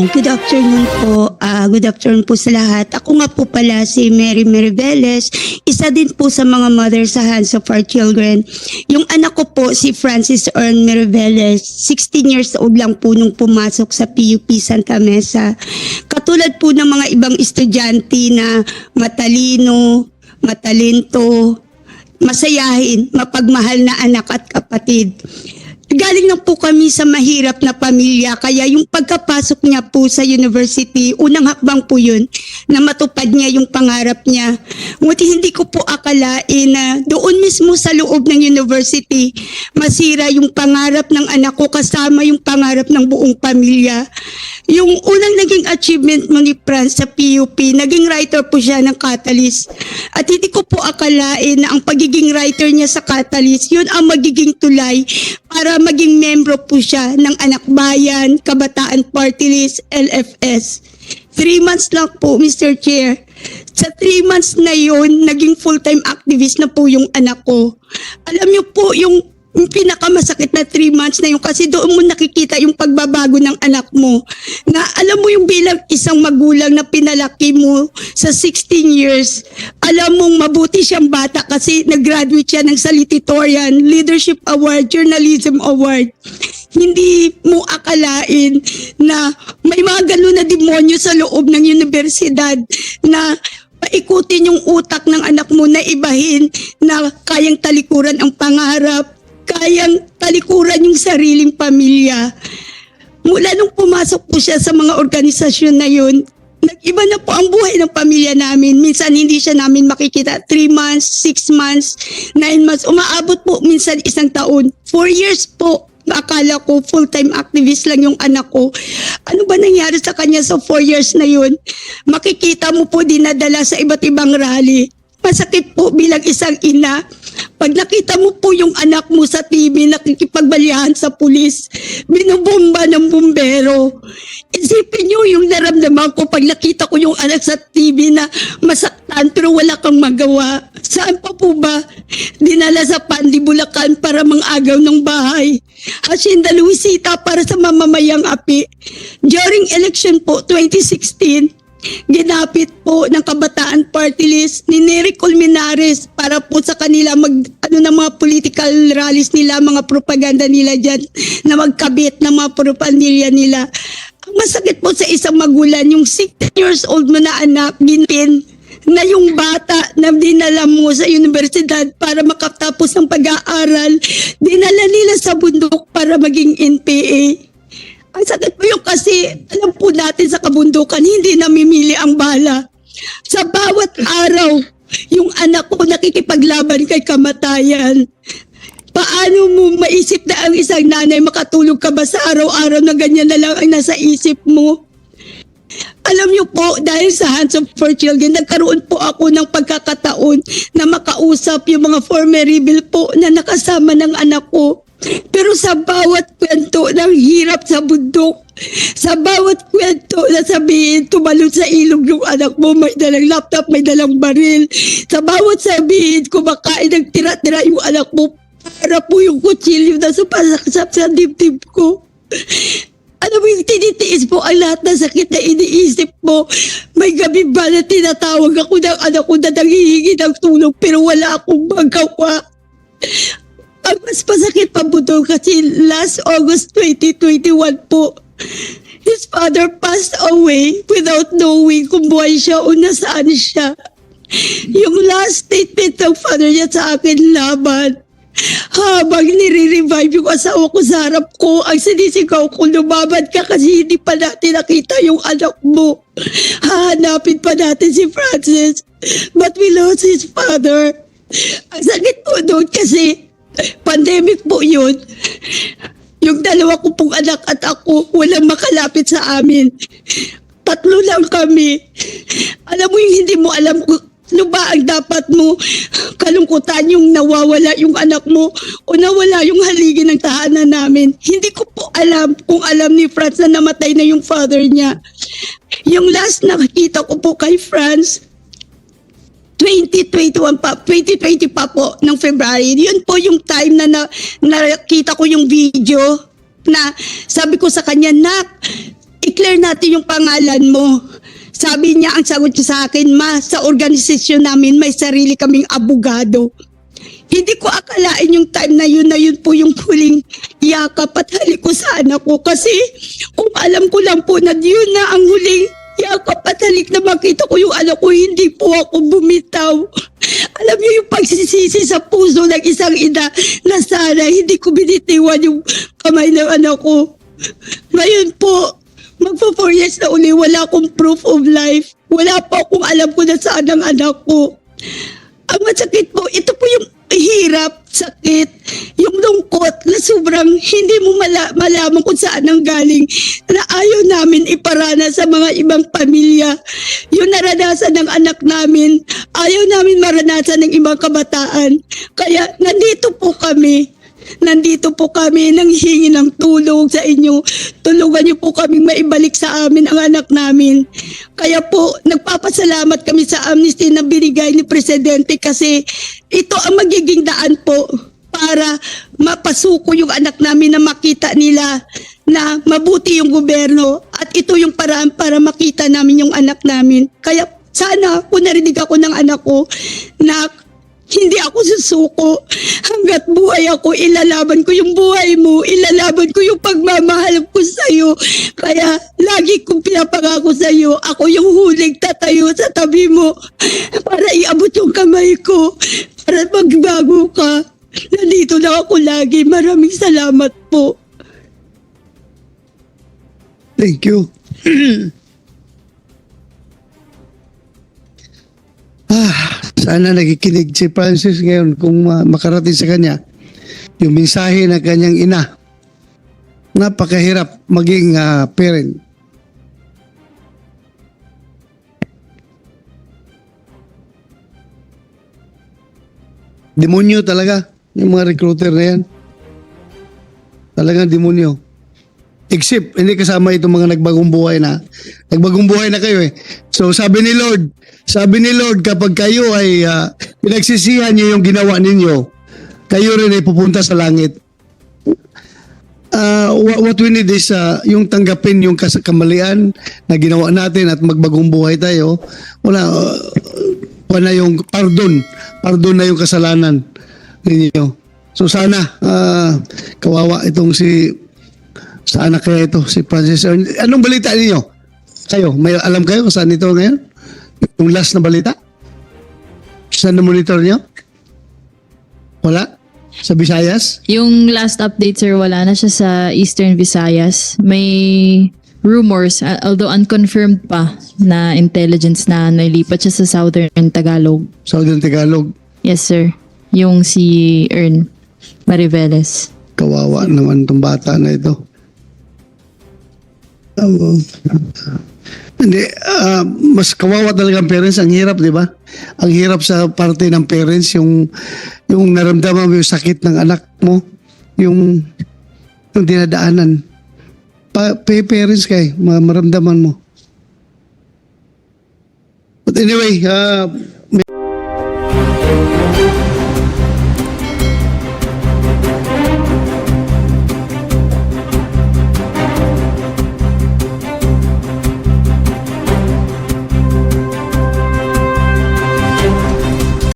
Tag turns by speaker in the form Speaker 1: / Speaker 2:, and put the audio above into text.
Speaker 1: Ayan, good afternoon po. Ah, good afternoon po sa lahat. Ako nga po pala si Mary Meriveles, isa din po sa mga mother sa Hands of Our Children. Yung anak ko po si Francis Earn Meriveles, 16 years old lang po nung pumasok sa PUP Santa Mesa. Katulad po ng mga ibang estudyante na matalino, matalento, masayahin, mapagmahal na anak at kapatid. Galing na po kami sa mahirap na pamilya kaya yung pagkapasok niya po sa university, unang hakbang po yun na matupad niya yung pangarap niya. Ngunit hindi ko po akalain na doon mismo sa loob ng university, masira yung pangarap ng anak ko kasama yung pangarap ng buong pamilya. Yung unang naging achievement mo ni Franz sa PUP, naging writer po siya ng Catalyst. At hindi ko po akalain na ang pagiging writer niya sa Catalyst, yun ang magiging tulay para maging membro po siya ng Anak Bayan, Kabataan Party List, LFS. Three months lang po, Mr. Chair. Sa three months na yun, naging full-time activist na po yung anak ko. Alam niyo po, yung yung pinakamasakit na three months na yun kasi doon mo nakikita yung pagbabago ng anak mo. Na alam mo yung bilang isang magulang na pinalaki mo sa 16 years, alam mong mabuti siyang bata kasi nag-graduate siya ng Salutatorian, Leadership Award, Journalism Award. Hindi mo akalain na may mga ganun na demonyo sa loob ng universidad na paikutin yung utak ng anak mo na ibahin na kayang talikuran ang pangarap, kayang talikuran yung sariling pamilya. Mula nung pumasok po siya sa mga organisasyon na yun, nag-iba na po ang buhay ng pamilya namin. Minsan hindi siya namin makikita. 3 months, 6 months, 9 months. Umaabot po minsan isang taon. 4 years po. Akala ko full-time activist lang yung anak ko. Ano ba nangyari sa kanya sa 4 years na yun? Makikita mo po dinadala sa iba't ibang rally. Masakit po bilang isang ina. Pag nakita mo po yung anak mo sa TV nakikipagbalihan sa pulis, binubomba ng bumbero. Isipin niyo yung naramdaman ko pag nakita ko yung anak sa TV na masaktan pero wala kang magawa. Saan pa po ba? Dinala sa Pandi, Bulacan para mangagaw ng bahay. Hacienda Luisita para sa mamamayang api. During election po, 2016, ginapit po ng Kabataan Party List ni Nery Colmenares para po sa kanila mag ano ng mga political rallies nila, mga propaganda nila diyan na magkabit ng mga propaganda nila. Masakit po sa isang magulan, yung 16 years old mo na anak, ginpin na yung bata na dinala mo sa universidad para makatapos ng pag-aaral, dinala nila sa bundok para maging NPA. Ang sakit po yung kasi, alam po natin sa kabundukan, hindi namimili ang bala. Sa bawat araw, yung anak ko nakikipaglaban kay kamatayan. Paano mo maisip na ang isang nanay makatulog ka ba sa araw-araw na ganyan na lang ang nasa isip mo? Alam niyo po, dahil sa Hands of for Children, nagkaroon po ako ng pagkakataon na makausap yung mga former rebel po na nakasama ng anak ko. Pero sa bawat kwento ng hirap sa bundok, sa bawat kwento na sabihin, tumalon sa ilog yung anak mo, may dalang laptop, may dalang baril. Sa bawat sabihin, kumakain ng tira-tira yung anak mo, para po yung kutsilyo na sumasaksak sa dibdib ko. Ano mo yung tinitiis mo ang lahat ng sakit na iniisip mo? May gabi ba na tinatawag ako ng anak ko na nanghihingi ng tulong pero wala akong magawa? Ang mas masakit pa po kasi last August 2021 po, his father passed away without knowing kung buhay siya o nasaan siya. Yung last statement ng father niya sa akin laban, habang nire-revive yung asawa ko sa harap ko, ang sinisigaw ko, lumaban ka kasi hindi pa natin nakita yung anak mo. Hahanapin pa natin si Francis. But we lost his father. Ang sakit po doon kasi pandemic po yun. Yung dalawa ko pong anak at ako, walang makalapit sa amin. Tatlo lang kami. Alam mo yung hindi mo alam kung ano ba ang dapat mo kalungkutan yung nawawala yung anak mo o nawala yung haligi ng tahanan namin. Hindi ko po alam kung alam ni Franz na namatay na yung father niya. Yung last nakakita ko po kay Franz, 2021 pa, 2020 pa po ng February. Yun po yung time na, na nakita ko yung video na sabi ko sa kanya, Nak, i-declare natin yung pangalan mo. Sabi niya, ang sagot niya sa akin, ma, sa organisasyon namin may sarili kaming abogado. Hindi ko akalain yung time na yun na yun po yung huling yakap at halik ko sa anak ko. Kasi kung alam ko lang po na yun na ang huling yakap at halik na makita ko yung anak ko, hindi po ako bumitaw. Alam niyo yung pagsisisi sa puso ng isang ina na sana hindi ko binitiwan yung kamay ng anak ko. Ngayon po, magpo four years na uli, wala akong proof of life. Wala pa akong alam ko na saan ang anak ko. Ang masakit po, ito po yung hirap, sakit, yung lungkot na sobrang hindi mo mala- malaman kung saan ang galing na ayaw namin iparana sa mga ibang pamilya. Yung naranasan ng anak namin, ayaw namin maranasan ng ibang kabataan. Kaya nandito po kami. Nandito po kami nang hingi ng tulong sa inyo. Tulungan niyo po kaming maibalik sa amin ang anak namin. Kaya po, nagpapasalamat kami sa amnesty na binigay ni Presidente kasi ito ang magiging daan po para mapasuko yung anak namin na makita nila na mabuti yung gobyerno at ito yung paraan para makita namin yung anak namin. Kaya sana kung narinig ako ng anak ko na ako susuko. Hanggat buhay ako, ilalaban ko yung buhay mo. Ilalaban ko yung pagmamahal ko sa'yo. Kaya lagi kong pinapangako sa'yo, ako yung huling tatayo sa tabi mo para iabot yung kamay ko. Para magbago ka. Nandito na ako lagi. Maraming salamat po.
Speaker 2: Thank you. ah, sana nagikinig si Francis ngayon kung makarating sa kanya yung mensahe ng kanyang ina. Napakahirap maging ah, parent. Demonyo talaga yung mga recruiter na yan. Talagang demonyo. Except, hindi kasama itong mga nagbagong buhay na. Nagbagong buhay na kayo eh. So sabi ni Lord, sabi ni Lord, kapag kayo ay ah, pinagsisihan niyo yung ginawa ninyo, kayo rin ay pupunta sa langit. Ah, what, we need is ah, yung tanggapin yung kamalian na ginawa natin at magbagong buhay tayo. Wala, uh, wala yung pardon. Pardon na yung kasalanan ninyo. So sana, ah, kawawa itong si sa anak kaya ito, si Francis. Anong balita ninyo? Kayo, may alam kayo kung saan ito ngayon? Yung last na balita? Saan na monitor niyo? Wala? Sa Visayas?
Speaker 3: Yung last update, sir, wala na siya sa Eastern Visayas. May rumors, uh, although unconfirmed pa, na intelligence na nailipat siya sa Southern Tagalog.
Speaker 2: Southern Tagalog.
Speaker 3: Yes, sir. Yung si Ern Mariveles.
Speaker 2: Kawawa naman itong bata na ito. Oo. Hindi, uh, mas kawawa talaga ang parents. Ang hirap, di ba? Ang hirap sa parte ng parents, yung, yung naramdaman mo yung sakit ng anak mo, yung, yung dinadaanan. Pa, pay parents kay, maramdaman mo. But anyway, uh,